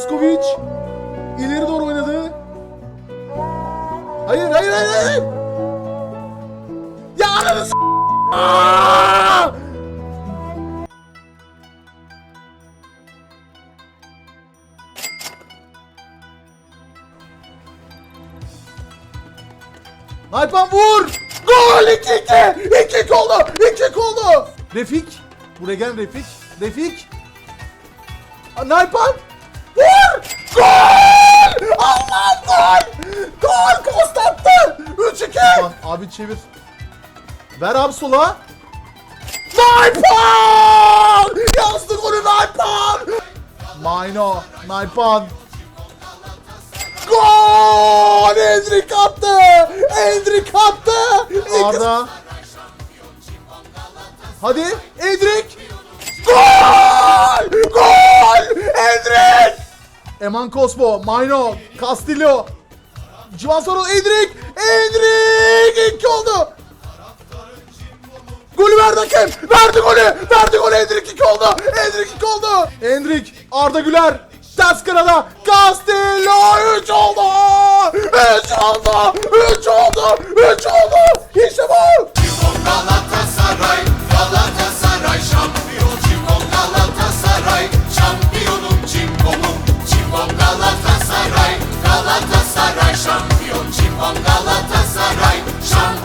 Vuskovic ileri doğru oynadı. Hayır hayır hayır hayır. Ya ananı s- Aa! Alpan vur! Gol 2-2! 2-2 oldu! 2-2 oldu! Refik. Buraya gel Refik. Refik. Nalpan. Vur! Gol! Allah gol! Gol! Konstanttı! 3-2! Abi çevir. Ver abi sola. Nalpan! Yazdı golü Nalpan! Mayno. Nalpan. Gol! Endrik attı! Endrik attı! Arda. Hadi Endrik! Gol! Gol! Eman Kosbo, Mayno, Castillo. Civan Sorol, Endrik! Endrik! İki oldu! Golü verdi hakem! Verdi golü! Verdi golü! Endrik 2 oldu! Endrik 2 oldu! Endrik, Arda Güler, ters kanada, Castillo 3 oldu! 3 oldu! 3 oldu! 3 oldu! İşte bu! শান্তি